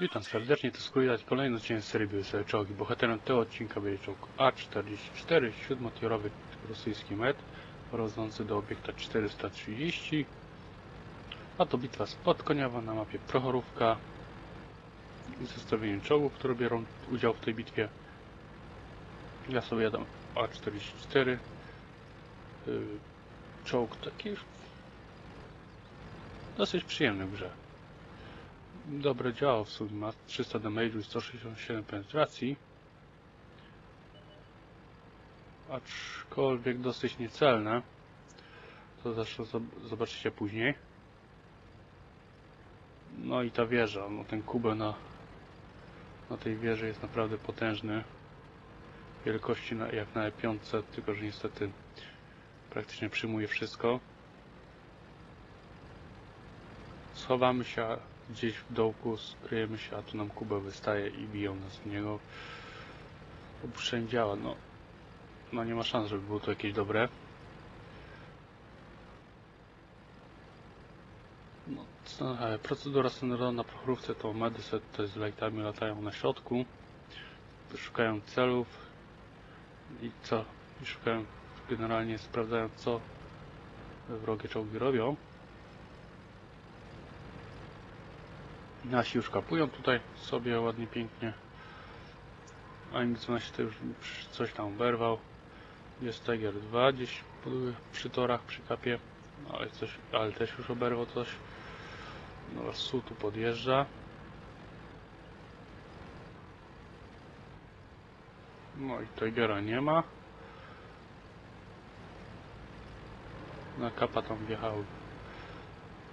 Witam serdecznie, to składać kolejny odcinek serii sobie czołgi. Bohaterem tego odcinka będzie czołg A44, siódmotierowy rosyjski met, prowadzący do obiekta 430. A to bitwa spod Koniowa na mapie Prochorówka. I zestawieniem czołgów, które biorą udział w tej bitwie. Ja sobie jadam A44. Yy, Czołg taki dosyć przyjemny w grze dobre działo w sumie, ma 300 damage'u i 167 penetracji. Aczkolwiek dosyć niecelne. To zresztą zob- zobaczycie później. No i ta wieża, no ten kubel na, na tej wieży jest naprawdę potężny. Wielkości na, jak na E5, tylko że niestety praktycznie przyjmuje wszystko. Schowamy się gdzieś w dołku, skryjemy się, a tu nam Kuba wystaje i biją nas w niego. Opuszczenie działa, no. No nie ma szans, żeby było to jakieś dobre. No, e, procedura standardowa na prochrówce to medyset, to jest lightami latają na środku. Szukają celów i co? I szukają, generalnie sprawdzają co wrogie czołgi robią. Nasi już kapują tutaj sobie ładnie, pięknie. A nasi to już coś tam oberwał. Jest Tiger 2 gdzieś przy torach, przy kapie. Ale, coś, ale też już oberwał coś. No, Su tu podjeżdża. No i Tigera nie ma. Na kapa tam wjechał.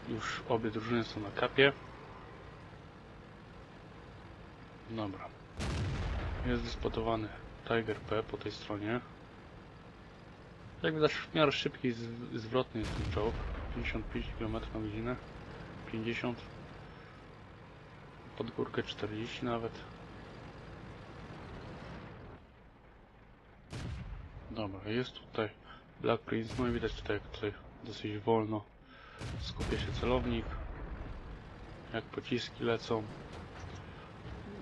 Już obie drużyny są na kapie. Dobra. Jest wyspotowany Tiger P po tej stronie. Jak widać w miarę szybki i zwrotny jest ten czołg. 55 km na godzinę. 50. Pod górkę 40 nawet. Dobra, jest tutaj Black Prince. No i widać tutaj, jak tutaj dosyć wolno skupia się celownik. Jak pociski lecą.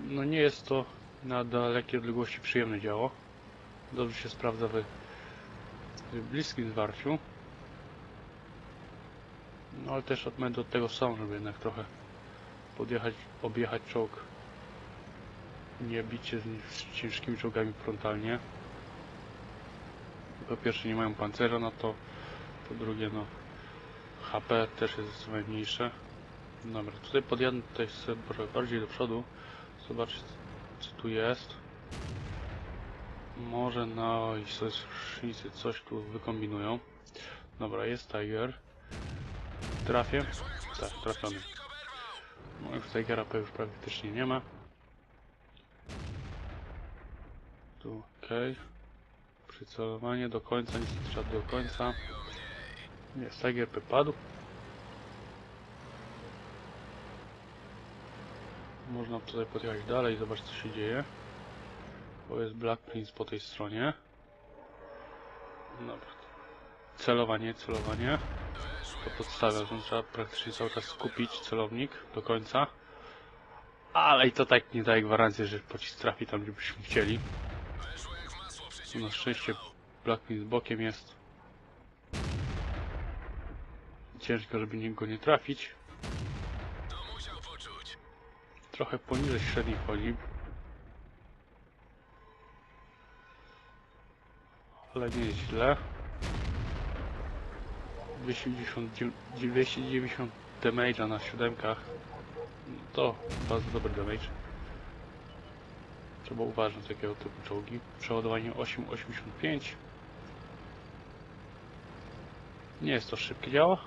No nie jest to na dalekiej odległości przyjemne działo. Dobrze się sprawdza w, bliskim zwarciu. No ale też odmęty od tego są, żeby jednak trochę podjechać, objechać czołg. Nie bicie z, z ciężkimi czołgami frontalnie. Po pierwsze nie mają pancerza na to, po drugie no HP też jest zdecydowanie mniejsze. Dobra, tutaj podjadę tutaj sobie bardziej do przodu. Zobaczyć co tu jest. Może i sojusznicy coś tu wykombinują. Dobra, jest Tiger. Trafię? Tak, trafiony. No już Tigera P już praktycznie nie ma. Tu okej. Przycelowanie do końca, niestety trzeba do końca. Jest Tiger P Można tutaj podjechać dalej, zobaczyć co się dzieje. Bo jest Black Prince po tej stronie. Dobra. Celowanie, celowanie. To podstawia, że trzeba praktycznie cały czas skupić celownik do końca. Ale i to tak nie daje gwarancji, że pocisk trafi tam, gdzie byśmy chcieli. Na szczęście Black Prince bokiem jest. Ciężko, żeby go nie trafić. Trochę poniżej średniej chodzi. Ale nie źle. 290, 290 damage'a na siódemkach. To bardzo dobry damage. Trzeba uważać takiego typu czołgi. Przeładowanie 8,85. Nie jest to szybkie działa,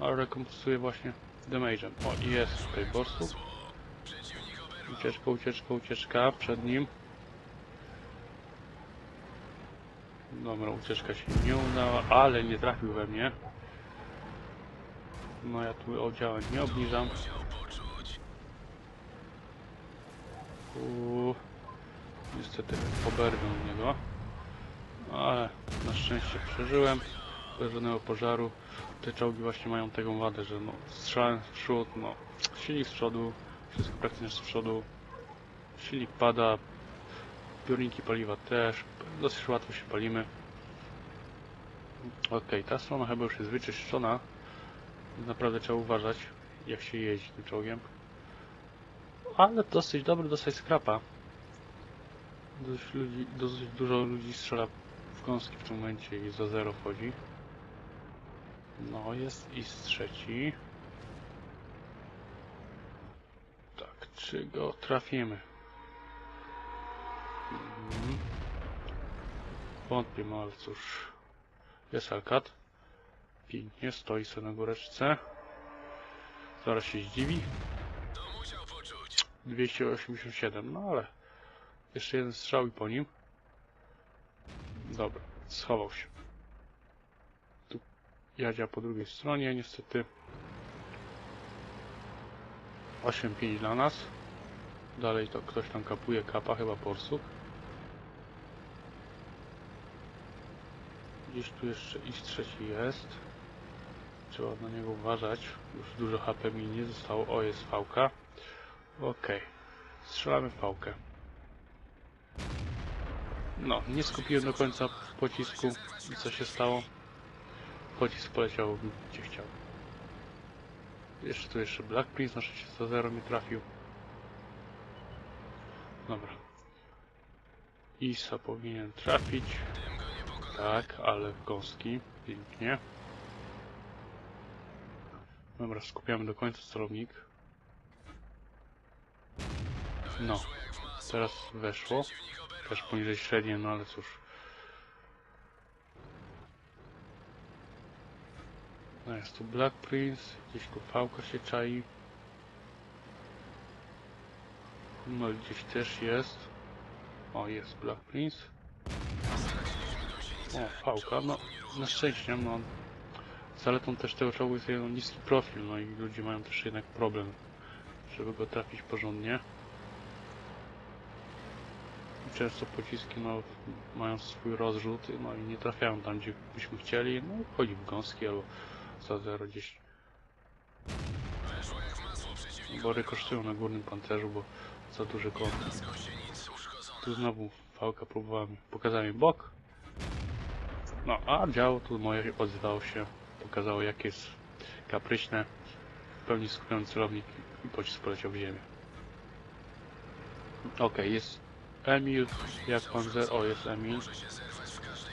ale rekompensuje właśnie damage'em. O, i jest tutaj bossów. Ucieczka, ucieczka, ucieczka przed nim. Dobra, ucieczka się nie udała, ale nie trafił we mnie. No ja tu oddziałem nie obniżam. Uuu, niestety oberwę niego. Ale na szczęście przeżyłem. Bez żadnego pożaru. Te czołgi właśnie mają taką wadę, że no strzelając w przód, no silnik z przodu Wszystko praktycznie z przodu. Silnik pada. Piórniki paliwa też. Dosyć łatwo się palimy. Okej, ta strona chyba już jest wyczyszczona. Naprawdę trzeba uważać, jak się jeździ tym czołgiem. Ale dosyć dobry, dosyć skrapa. Dosyć, ludzi, dosyć dużo ludzi strzela w gąski w tym momencie i za zero wchodzi. No, jest i z trzeci. Tak, czy go trafimy? Mhm. Wątpię, no ale cóż. Jest Alkat. Pięknie, stoi sobie na góreczce. Zaraz się zdziwi. 287, no ale jeszcze jeden strzał i po nim. Dobra, schował się. Tu Jadzia po drugiej stronie, niestety. 8-5 dla nas. Dalej to ktoś tam kapuje, kapa, chyba porsuk. Gdzieś tu jeszcze iść trzeci jest. Trzeba na niego uważać. Już dużo HP mi nie zostało. O, jest fałka. Okej. Strzelamy w pałkę. No, nie skupiłem do końca pocisku. Co się stało? Pocisk poleciał gdzie chciał. Jeszcze tu jeszcze Black Prince na 600 mi trafił. Dobra. Isa powinien trafić. Tak, ale w gąski. Pięknie. Dobra, skupiamy do końca celownik. No, teraz weszło. Też poniżej średniej, no ale cóż. No jest tu Black Prince, gdzieś tu fałka się czai. No gdzieś też jest. O, jest Black Prince. O, fałka, no na szczęście, no. Zaletą też tego czołgu jest jego niski profil, no i ludzie mają też jednak problem, żeby go trafić porządnie. Często pociski no, mają swój rozrzut, no i nie trafiają tam, gdzie byśmy chcieli, no wchodzi w gąski albo za zero gdzieś. Bory kosztują na górnym pancerzu, bo za duży kąt. Tu znowu fałka próbowałem, pokazałem im bok. No, a działo tu moje odzywało się, pokazało jak jest kapryśne. W pełni skupiony celownik i pocisk poleciał w ziemię. Okej, jest Emil, jak pan. O, jest Emil.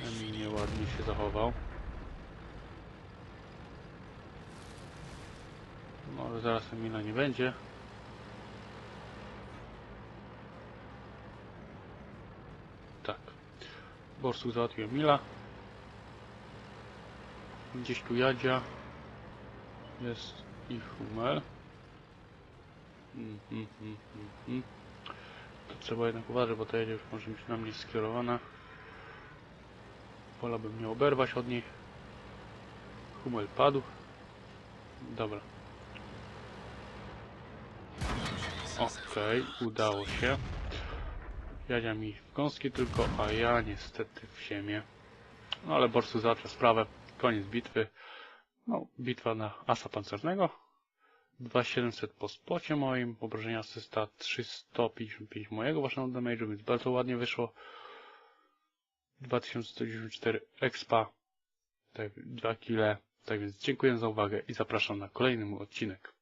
Emil nieładnie się zachował. Ale zaraz Emila nie będzie. Tak. Borsuk załatwił Emila. Gdzieś tu Jadzia. Jest. Mm, mm, mm, mm, mm. To trzeba jednak uważać, bo ta jedzie już może być na mnie skierowana. Wolałbym nie oberwać od niej. Hummel padł. Dobra. Okej, udało się. Jadzia mi w gąski tylko, a ja niestety w ziemię. No ale Borsu załatwia sprawę. Koniec bitwy. No, bitwa na asa pancernego. 2700 po spocie moim, obrażenia asysta 355 mojego waszego damage'u, więc bardzo ładnie wyszło. 2194 expa, tak, 2 kile. Tak więc dziękuję za uwagę i zapraszam na kolejny mój odcinek.